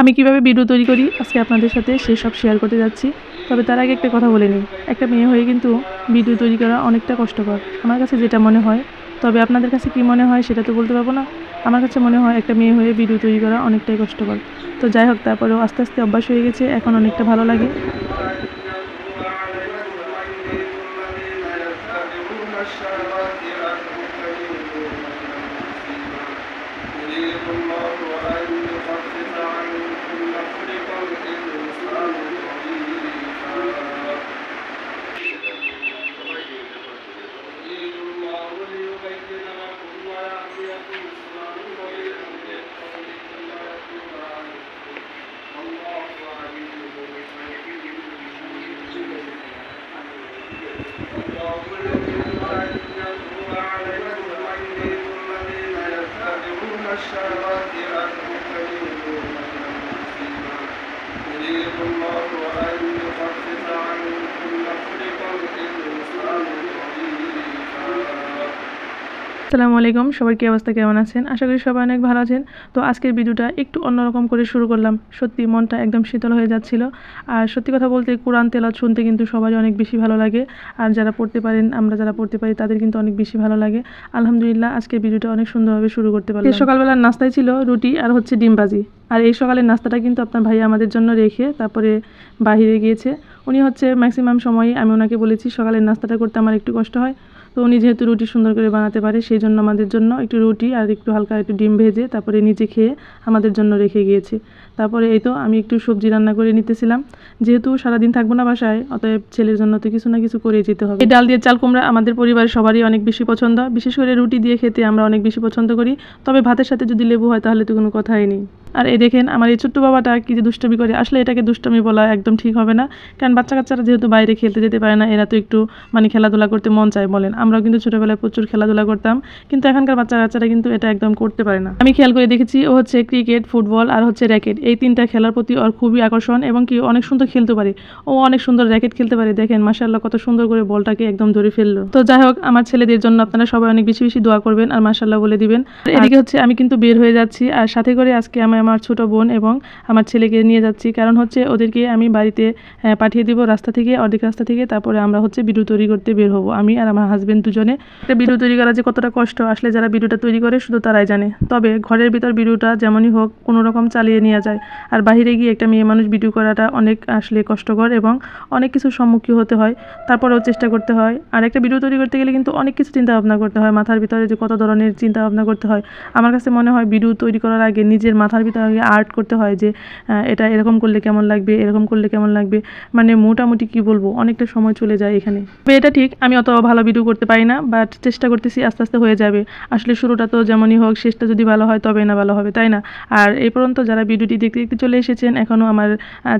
আমি কীভাবে ভিডিও তৈরি করি? আজকে আপনাদের সাথে সেই সব শেয়ার করতে যাচ্ছি। তবে তার আগে একটা কথা বলে নিই। একটা মেয়ে হয়ে কিন্তু ভিডিও তৈরি করা অনেকটা কষ্টকর। আমার কাছে যেটা মনে হয়, তবে আপনাদের কাছে কি মনে হয় সেটা তো বলতে পারব না। আমার কাছে মনে হয় একটা মেয়ে হয়ে ভিডিও তৈরি করা অনেকটাই কষ্টকর। তো যাই হোক, তারপরেও আস্তে আস্তে অভ্যাস হয়ে গেছে। এখন অনেকটা ভালো লাগে। আসসালামু আলাইকুম। সবার কি অবস্থা, কেমন আছেন? আশা করি সবাই অনেক ভালো আছেন। তো আজকের ভিডিওটা একটু অন্যরকম করে শুরু করলাম। সত্যি মনটা একদম শীতল হয়ে যাচ্ছিল। আর সত্যি কথা বলতে কোরআন তেলাওয়াত শুনতে কিন্তু সবারই অনেক বেশি ভালো লাগে। আর যারা পড়তে পারেন, আমরা যারা পড়তে পারি, তাদের কিন্তু অনেক বেশি ভালো লাগে। আলহামদুলিল্লাহ, আজকের ভিডিওটা অনেক সুন্দরভাবে শুরু করতে পারলাম। সকালবেলার নাস্তায় ছিল রুটি আর হচ্ছে ডিম ভাজি। আর এই সকালের নাস্তাটা কিন্তু আপনার ভাই আমাদের জন্য রেখে তারপরে বাহিরে গিয়েছে। উনি হচ্ছে ম্যাক্সিমাম সময়ই আমি ওনাকে বলেছি সকালের নাস্তাটা করতে আমার একটু কষ্ট হয়। তো উনি যেহেতু রুটি সুন্দর করে বানাতে পারে সেই জন্য আমাদের জন্য একটু রুটি আর একটু হালকা একটু ডিম ভেজে তারপরে নিজে খেয়ে আমাদের জন্য রেখে গিয়েছে। তারপরে এই তো আমি একটু সবজি রান্না করে নিতেছিলাম। যেহেতু সারাদিন থাকব না বাসায়, অতএব ছেলের জন্য তো কিছু না কিছু করেই যেতে হবে। এই ডাল দিয়ে চাল কুমড়া আমাদের পরিবারের সবারই অনেক বেশি পছন্দ। বিশেষ করে রুটি দিয়ে খেতে আমরা অনেক বেশি পছন্দ করি। তবে ভাতের সাথে যদি লেবু হয় তাহলে তো কোনো কথাই নেই। আর এই দেখেন, আমার এই ছোট্ট বাবাটা কি যে দুষ্টমি করে। আসলে এটাকে দুষ্টমি বলা একদম ঠিক হবে না। কারণ বাচ্চা কাচ্চারা যেহেতু বাইরে খেলতে যেতে পারে না, এরা তো একটু মানে খেলাধুলা করতে মন চায় বলেন। আমরাও কিন্তু ছোটোবেলায় প্রচুর খেলাধুলা করতাম। কিন্তু এখানকার বাচ্চা কাচ্চারা কিন্তু এটা একদম করতে পারে না। আমি খেয়াল করে দেখেছি, ও হচ্ছে ক্রিকেট, ফুটবল আর হচ্ছে র্যাকেট। এই তিনটা খেলার প্রতি ওর খুবই আকর্ষণ এবং কি অনেক সুন্দর খেলতে পারে। ও অনেক সুন্দর র্যাকেট খেলতে পারে। দেখেন মাসাল্লাহ কত সুন্দর করে বলটাকে একদম ধরে ফেলল। তো যাই হোক আমার ছেলেদের জন্য আপনারা সবাই অনেক বেশি বেশি দোয়া করবেন আর মাসাল্লাহ বলে দিবেন। এদিকে হচ্ছে আমি কিন্তু বের হয়ে যাচ্ছি। আর সাথে করে আজকে আমি আমার ছোট বোন এবং আমার ছেলেকে নিয়ে যাচ্ছি। কারণ হচ্ছে ওদেরকে আমি বাড়িতে পাঠিয়ে দিব রাস্তা থেকে অর্ধেক রাস্তা থেকে। তারপরে আমরা হচ্ছে ভিডিও তৈরি করতে বের হব। আমি আর আমার হাজবেন্ড দুজনে। একটা ভিডিও তৈরি করা যে কতটা কষ্ট। আসলে যারা ভিডিওটা তৈরি করে শুধু তারাই জানে। তবে ঘরের ভিতর ভিডিওটা যেমনই হোক কোনো রকম চালিয়ে নেওয়া যায়। আর বাইরে গিয়ে একটা মেয়ে মানুষ ভিডিও করাটা অনেক আসলে কষ্টকর এবং অনেক কিছুর সম্মুখীন হতে হয়। তারপরেও চেষ্টা করতে হয়। আর একটা ভিডিও তৈরি করতে গেলে কিন্তু অনেক কিছু চিন্তা ভাবনা করতে হয় মাথার ভিতরে যে কত ধরনের চিন্তা ভাবনা করতে হয়। আমার কাছে মনে হয় ভিডিও তৈরি করার আগে নিজের মাথার ভিতরে আগে আর্ট করতে হয় যে এটা এরকম করলে কেমন লাগবে, এরকম করলে কেমন লাগবে মানে মোটামুটি কি বলব, অনেকটা সময় চলে যায় এখানে। এটা ঠিক, আমি অত ভালো ভিডিও করতে পারি না বাট চেষ্টা করতেছি, আস্তে আস্তে হয়ে যাবে। আসলে শুরুটা তো যেমনই হোক, শেষটা যদি ভালো হয় তবে না ভালো হবে, তাই না? আর এই পর্যন্ত যারা ভিডিওটি দেখতে দেখতে চলে এসেছেন, এখনও আমার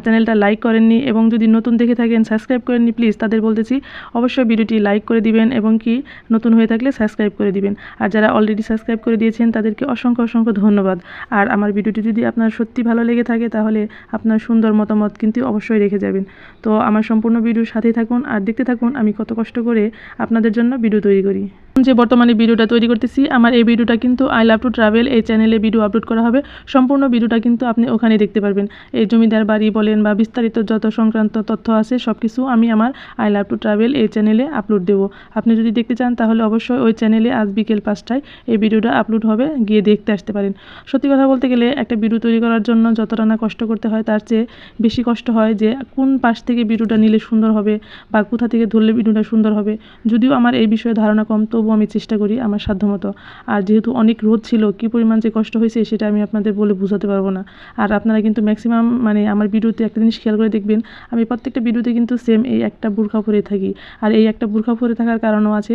চ্যানেলটা লাইক করেননি এবং যদি নতুন দেখে থাকেন, সাবস্ক্রাইব করেননি, প্লিজ তাদের বলতেছি, অবশ্যই ভিডিওটি লাইক করে দিবেন এবং কি নতুন হয়ে থাকলে সাবস্ক্রাইব করে দিবেন। আর যারা অলরেডি সাবস্ক্রাইব করে দিয়েছেন, তাদেরকে অসংখ্য অসংখ্য ধন্যবাদ। আর আমার ভিডিওটি যদি আপনার সত্যি ভালো লেগে থাকে, তাহলে আপনার সুন্দর মতামত কিন্তু অবশ্যই রেখে যাবেন। তো আমার সম্পূর্ণ ভিডিওর সাথেই থাকুন, আর দেখতে থাকুন, আমি কত কষ্ট করে আপনাদের জন্য ভিডিও তৈরি করি। যে বর্তমানে ভিডিওটা তৈরি করতেছি, আমার এই ভিডিওটা কিন্তু আই লাভ টু ট্রাভেল এই চ্যানেলে ভিডিও আপলোড করা হবে। সম্পূর্ণ ভিডিওটা কিন্তু আপনি ওখানে দেখতে পারবেন। এই জমিদার বাড়ি বলেন বা বিস্তারিত যত সংক্রান্ত তথ্য আছে সব কিছু আমি আমার আই লাভ টু ট্রাভেল এই চ্যানেলে আপলোড দেবো। আপনি যদি দেখতে চান, তাহলে অবশ্যই ওই চ্যানেলে আজ বিকেল পাঁচটায় এই ভিডিওটা আপলোড হবে, গিয়ে দেখতে আসতে পারেন। সত্যি কথা বলতে গেলে, একটা ভিডিও তৈরি করার জন্য যতটা না কষ্ট করতে হয়, তার চেয়ে বেশি কষ্ট হয় যে কোন পাশ থেকে ভিডিওটা নিলে সুন্দর হবে বা কোথা থেকে ধরলে ভিডিওটা সুন্দর হবে। যদিও আমার এই বিষয়ে ধারণা কম তবুও আমি চেষ্টা করি আমার সাধ্যমতো। আর যেহেতু অনেক রোদ ছিল, কী পরিমাণ যে কষ্ট হয়েছে সেটা আমি আপনাদের বলে বোঝাতে পারব না। আর আপনারা কিন্তু ম্যাক্সিমাম মানে আমার ভিডিওতে একটা জিনিস খেয়াল করে দেখবেন, আমি প্রত্যেকটা ভিডিওতে কিন্তু সেম এই একটা বুর্খা পরে থাকি। আর এই একটা বুর্খা পরে থাকার কারণও আছে।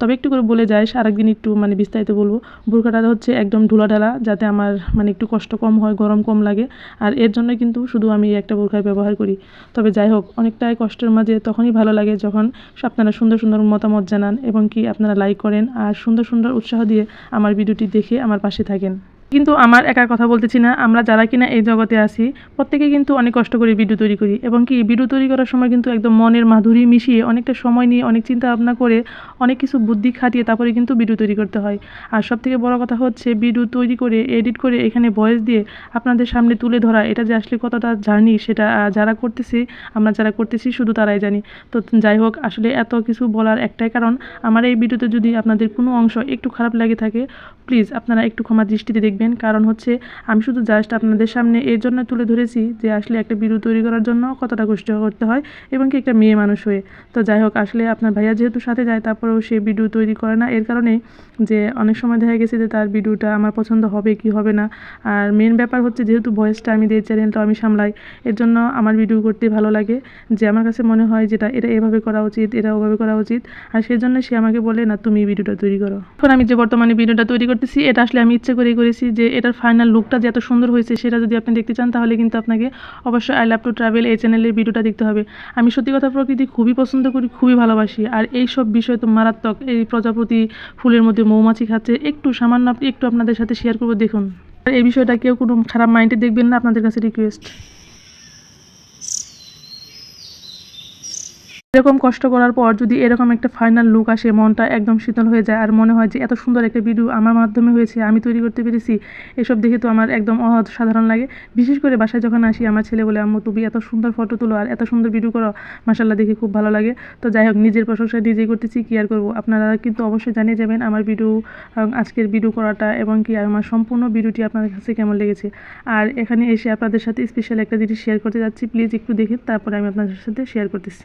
তবে একটু করে বলে যাই, আরেকদিন একটু মানে বিস্তারিত বলব। বুর্খাটা হচ্ছে একদম ঢুলা ঢালা যাতে আমার মানে একটু কষ্ট কম হয়, গরম কম লাগে। আর এর জন্য কিন্তু শুধু আমি এই একটা বোরখায় ব্যবহার করি। তবে যাই হোক, অনেকটাই কষ্টের মাঝে তখনই ভালো লাগে যখন আপনারা সুন্দর সুন্দর মতামত জানান এবং কি আপনারা লাইক করেন আর সুন্দর সুন্দর উৎসাহ দিয়ে আমার ভিডিওটি দেখে আমার পাশে থাকেন। কিন্তু আমার একার কথা বলতেছি না, আমরা যারা কিনা এই জগতে আছি, প্রত্যেকে কিন্তু অনেক কষ্ট করে ভিডিও তৈরি করি এবং কি ভিডিও তৈরি করার সময় কিন্তু একদম মনের মাধুরী মিশিয়ে অনেকটা সময় নিয়ে, অনেক চিন্তা ভাবনা করে, অনেক কিছু বুদ্ধি খাটিয়ে তারপরে কিন্তু ভিডিও তৈরি করতে হয়। আর সব থেকে বড় কথা হচ্ছে ভিডিও তৈরি করে, এডিট করে, এখানে ভয়েস দিয়ে আপনাদের সামনে তুলে ধরা, এটা যে আসলে কতটা জার্নি সেটা যারা করতেছি, আমরা যারা করতেছি শুধু তারাই জানি। তো যাই হোক, আসলে এত কিছু বলার একটাই কারণ, আমার এই ভিডিওতে যদি আপনাদের কোনো অংশ একটু খারাপ লাগে থাকে প্লিজ আপনারা একটু ক্ষমা দৃষ্টিতে দেখবেন। কারণ হচ্ছে আমি শুধু জাস্ট আপনাদের সামনে এর জন্য তুলে ধরেছি যে আসলে একটা ভিডিও তৈরি করার জন্য কতটা কষ্ট করতে হয় এবং কি একটা মেয়ে মানুষ হয়ে। তো যাই হোক, আসলে আপনার ভাইয়া যেহেতু সাথে যায়, তারপরেও সে ভিডিও তৈরি করে না। এর কারণেই যে অনেক সময় দেখা গেছে যে তার ভিডিওটা আমার পছন্দ হবে কি হবে না। আর মেন ব্যাপার হচ্ছে যেহেতু ভয়েসটা আমি দিই চ্যানেলটা আমি সামলাই, এর জন্য আমার ভিডিও করতে ভালো লাগে। যে আমার কাছে মনে হয় যেটা, এটা এভাবে করা উচিত, এটা ওভাবে করা উচিত। আর সেই জন্য সে আমাকে বলে, না, তুমি ভিডিওটা তৈরি করো। এখন আমি যে বর্তমানে ভিডিওটা তৈরি করতেছি, এটা আসলে আমি ইচ্ছে করেই করেছি যে এটার ফাইনাল লুকটা যে এত সুন্দর হয়েছে সেটা যদি আপনি দেখতে চান, তাহলে কিন্তু আপনাকে অবশ্যই আই লাভ টু ট্রাভেল এই চ্যানেলের ভিডিওটা দেখতে হবে। আমি সত্যি কথা প্রকৃতি খুবই পছন্দ করি, খুবই ভালোবাসি। আর এই সব বিষয় তো মারাত্মক। এই প্রজাপতি ফুলের মধ্যে মৌমাছি খাচ্ছে, একটু সামান্য আপনি একটু আপনাদের সাথে শেয়ার করব, দেখুন। আর এই বিষয়টা কেউ কোনো খারাপ মাইন্ডে দেখবেন না, আপনাদের কাছে রিকোয়েস্ট এরকম কষ্ট করার পর যদি এরকম একটা ফাইনাল লুক আসে, মনটা একদম শীতল হয়ে যায়। আর মনে হয় যে এত সুন্দর একটা ভিডিও আমার মাধ্যমে হয়েছে, আমি তৈরি করতে পেরেছি, এসব দেখে তো আমার একদম অসাধারণ লাগে। বিশেষ করে বাসায় যখন আসি, আমার ছেলে বলে, আম্মু, তুমি এত সুন্দর ফটো তুলো আর এত সুন্দর ভিডিও করো মাসাল্লাহ দেখে খুব ভালো লাগে। তো যাই হোক, নিজের প্রশংসা নিজেই করতেছি, কি আর করব? আপনারা কিন্তু অবশ্যই জানিয়ে যাবেন আমার ভিডিও আজকের ভিডিও করাটা এবং কি আমার সম্পূর্ণ ভিডিওটি আপনাদের কাছে কেমন লেগেছে। আর এখানে এসে আপনাদের সাথে স্পেশাল একটা জিনিস শেয়ার করতে যাচ্ছি প্লিজ একটু দেখে তারপরে আমি আপনাদের সাথে শেয়ার করতেছি।